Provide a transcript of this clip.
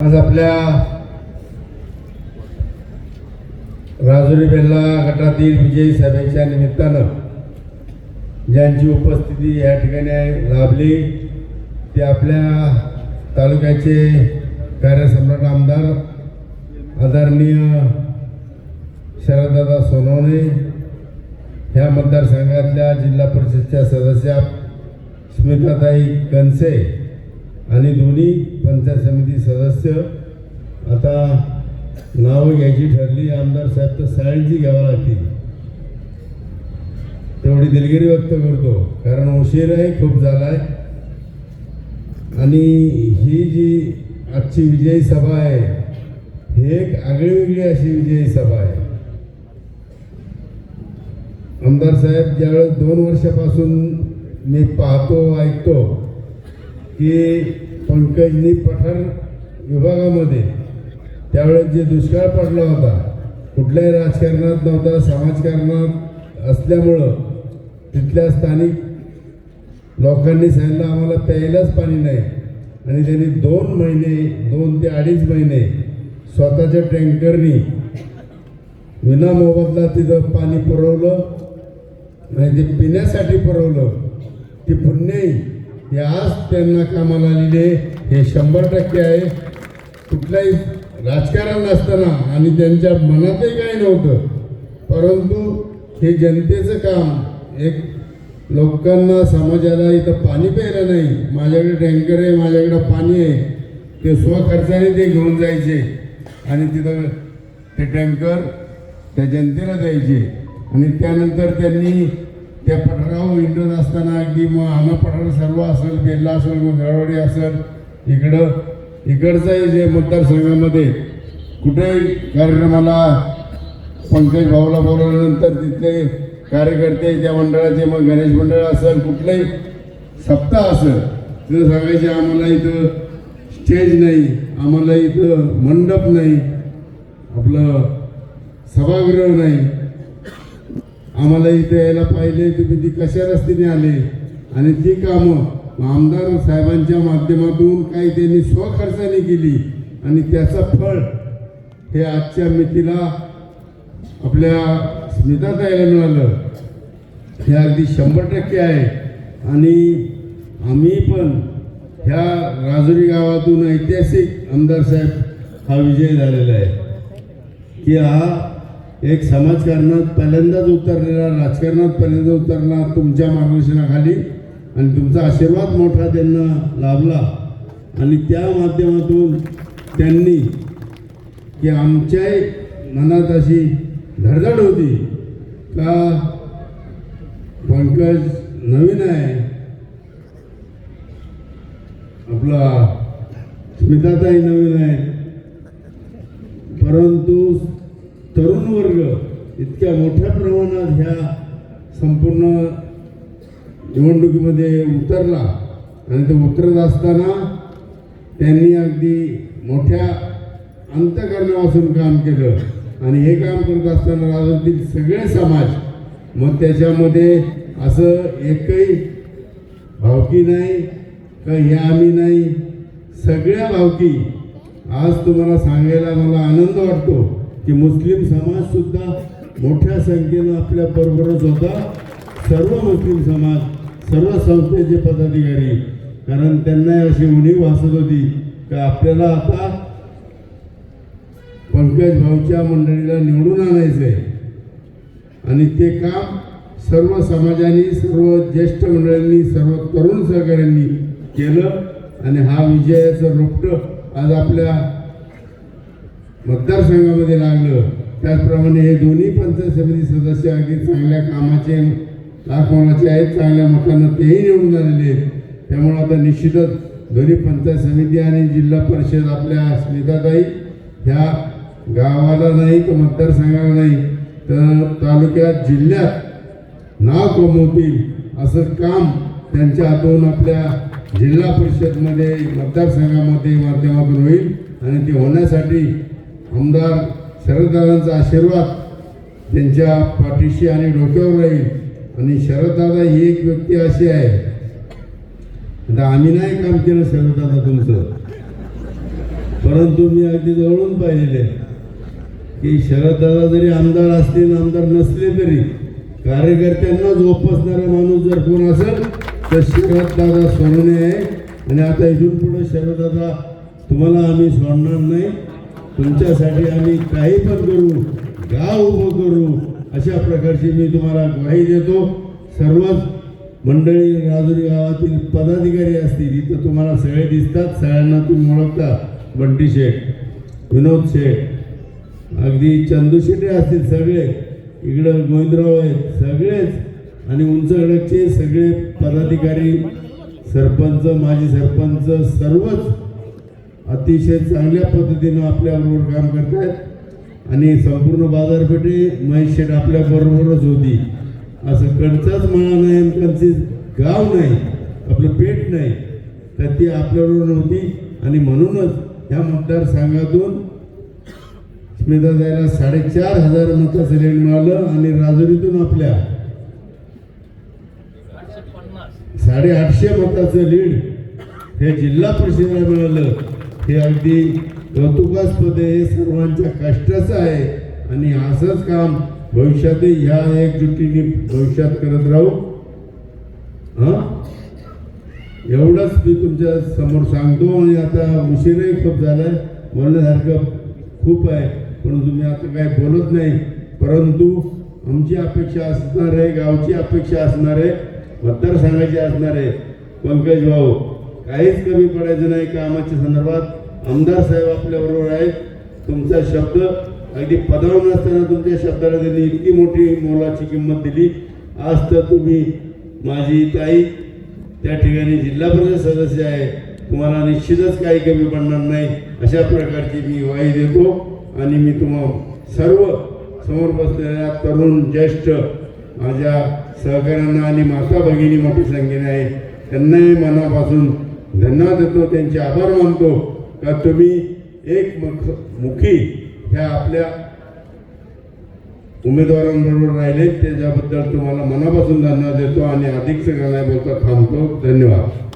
आज आपल्या राजुरी बेल्ला गटातील विजयी सभेच्या निमित्तानं ज्यांची उपस्थिती या ठिकाणी लाभली ते आपल्या तालुक्याचे कार्यसम्राट आमदार आदरणीय शरददादा सोनवणे ह्या मतदारसंघातल्या जिल्हा परिषदच्या सदस्या स्मिताताई कनसे आणि दोन्ही पंचायत समिती सदस्य आता नावं घ्यायची ठरली आमदार साहेब तर साळींची घ्यावं लागतील. तेवढी दिलगिरी व्यक्त करतो कारण उशीरही खूप झालाय. आणि ही जी आजची विजयी सभा आहे ही एक आगळीवेगळी अशी विजयी सभा आहे. आमदार साहेब ज्यावेळेस दोन वर्षापासून मी पाहतो ऐकतो की पंकजनी पठार विभागामध्ये. त्यावेळेस जे दुष्काळ पडला होता कुठल्याही राजकारणात नव्हता समाजकारणात असल्यामुळं तिथल्या स्थानिक लोकांनी सांगितलं आम्हाला प्यायलाच पाणी नाही. आणि त्यांनी दोन महिने दोन ते अडीच महिने स्वतःच्या टँकरनी विना मोबदला तिथं पाणी पुरवलं आणि ते पिण्यासाठी पुरवलं. ते पुण्याही हे आज त्यांना कामाला आलेले हे शंभर टक्के आहे. कुठलाही राजकारण नसताना आणि त्यांच्या मनातही काही नव्हतं. परंतु हे जनतेचं काम एक लोकांना समाजाला इथं पाणी प्यायला नाही. माझ्याकडे टँकर आहे माझ्याकडं पाणी आहे. ते स्वखर्चाने ते घेऊन जायचे. आणि तिथं ते टँकर त्या जनतेला द्यायचे. आणि त्यानंतर त्यांनी त्या पठारावर इंडत असताना अगदी मग आम्हा पठार सर्व असेल बेल्ला असेल मग गळवाडी असेल इकडं इकडचंही जे मतदारसंघामध्ये कुठेही कार्यक्रमाला पंकज भाऊला बोलवल्यानंतर तिथले कार्यकर्ते त्या मंडळाचे मग गणेश मंडळ असेल कुठलंही सप्ताह असेल तिथं सांगायचे आम्हाला इथं स्टेज नाही आम्हाला इथं मंडप नाही आपलं सभागृह नाही आम्हाला इथे यायला पाहिले तुम्ही ती कशा रस्त्याने आले? आणि ती कामं आमदार साहेबांच्या माध्यमातून काही त्यांनी स्वखर्चाने केली. आणि त्याचं फळ हे आजच्या मितीला आपल्या स्मिताताईला मिळालं. हे अगदी शंभर टक्के आहे. आणि आम्ही पण ह्या राजुरी गावातून ऐतिहासिक आमदार साहेब हा विजय झालेला आहे. की हा एक समाजकारणात पहिल्यांदाच उतरलेला राजकारणात पहिल्यांदा उतरला तुमच्या मार्गदर्शनाखाली आणि तुमचा आशीर्वाद मोठा त्यांना लाभला. आणि त्या माध्यमातून त्यांनी की आमच्या मनात अशी धडधड होती का पंकज नवीन आहे. आपला स्मिताताई नवीन आहे. परंतु तरुण वर्ग इतक्या मोठ्या प्रमाणात ह्या संपूर्ण निवडणुकीमध्ये उतरला. आणि ते उतरत असताना त्यांनी अगदी मोठ्या अंतकरणापासून काम केलं. आणि हे काम करत असताना राज्यातील सगळे समाज मग त्याच्यामध्ये असं एकही भावकी नाही का हे आम्ही नाही सगळ्या भावकी. आज तुम्हाला सांगायला मला आनंद वाटतो. की मुस्लिम समाज सुद्धा मोठ्या संख्येनं आपल्या बरोबरच होता. सर्व मुस्लिम समाज सर्व संस्थेचे पदाधिकारी कारण त्यांना अशी उणीव भासत होती का आपल्याला आता पंकज भाऊच्या मंडळीला निवडून आणायचं आहे आणि ते काम सर्व समाजाने सर्व ज्येष्ठ मंडळींनी सर्व तरुण सहकाऱ्यांनी केलं. आणि हा विजयाचं रोपटं आज आपल्या मतदारसंघामध्ये लागलं. त्याचप्रमाणे हे दोन्ही पंचायत समिती सदस्य अगदी चांगल्या कामाचे लाखमानाचे आहेत चांगल्या मतांना तेही निवडून आलेले आहेत. त्यामुळे आता निश्चितच दोन्ही पंचायत समिती आणि जिल्हा परिषद आपल्या स्मिताताई ह्या गावाला नाही तर मतदारसंघाला नाही तर तालुक्यात जिल्ह्यात नाव कमवतील असं काम त्यांच्या हातून आपल्या जिल्हा परिषदमध्ये मतदारसंघामध्ये माध्यमातून होईल आणि ते होण्यासाठी आमदार शरददादांचा आशीर्वाद त्यांच्या पाठीशी आणि डोक्यावर राहील. आणि शरददादा ही एक व्यक्ती अशी आहे. आता आम्ही नाही काम केलं शरददादा तुमचं. परंतु मी अगदी जवळून पाहिलेले की शरददादा जरी आमदार असतील आमदार नसले तरी कार्यकर्त्यांना जोपासणारा माणूस जर कोण असेल तर शरददादा सोडणे आहे. आणि आता इथून पुढे शरददादा तुम्हाला आम्ही सोडणार नाही. तुमच्यासाठी आम्ही काही पण करू गाव उभं करू अशा प्रकारची मी तुम्हाला ग्वाही देतो. सर्वच मंडळी राजुरी गावातील पदाधिकारी असतील इथं तुम्हाला सगळे दिसतात सगळ्यांना तुम्ही ओळखता. बंटी शेठ विनोद शेठ अगदी चंदू शेटे असतील सगळे. इकडं गोविंदराव आहेत सगळेच. आणि उंचगडचे सगळे पदाधिकारी सरपंच माजी सरपंच सर्वच. अतिशय चांगल्या पद्धतीनं आपल्याबरोबर काम करतायत. आणि संपूर्ण बाजारपेठे महेश शेठ आपल्या बरोबरच होती. असं कडचाच मळा नाही आणि गाव नाही. आपलं पेठ नाही. तर ती आपल्याबरोबर नव्हती. आणि म्हणूनच ह्या मतदारसंघातून स्मिता साडेचार हजार मताचं रेट मिळालं आणि राजुरीतून आपल्या साडेआठशे मताचं लीड हे जिल्हा परिषदेला मिळालं. हे अगदी कौतुकास्पद आहे हे सर्वांच्या कष्टाचं आहे. आणि असंच काम भविष्यातही ह्या एकजुटीने भविष्यात करत राहू. हां? एवढंच मी तुमच्यासमोर सांगतो आणि आता उशीरही खूप झालाय. बोलण्यासारखं खूप आहे पण तुम्ही आता काय बोलत नाही. परंतु आमची अपेक्षा असणार आहे गावची अपेक्षा असणार आहे मतदारसंघाची असणार आहे. पंकज भाऊ काहीच कमी पडायचं नाही कामाच्या संदर्भात. आमदार साहेब आपल्याबरोबर आहेत. तुमचा शब्द अगदी पदावर नसताना तुमच्या शब्दाला त्यांनी इतकी मोठी मोलाची किंमत दिली. आज तर तुम्ही माझी ताई त्या ठिकाणी जिल्हा परिषद सदस्य आहे. तुम्हाला निश्चितच काही कमी पडणार नाही. अशा प्रकारची मी वाई देतो आणि मी तुम्हा सर्व समोर बसलेल्या तरुण ज्येष्ठ माझ्या सहकाऱ्यांना आणि माता भगिनी मोठी संख्येने आहे. त्यांनाही मनापासून धन्यवाद देतो. त्यांचे आभार मानतो. का तुम्ही एक मुख मुखी ह्या आपल्या उमेदवारांबरोबर राहिले त्याच्याबद्दल तुम्हाला मनापासून धन्यवाद देतो आणि अधिक सगळ्यांना बोलता थांबतो. धन्यवाद.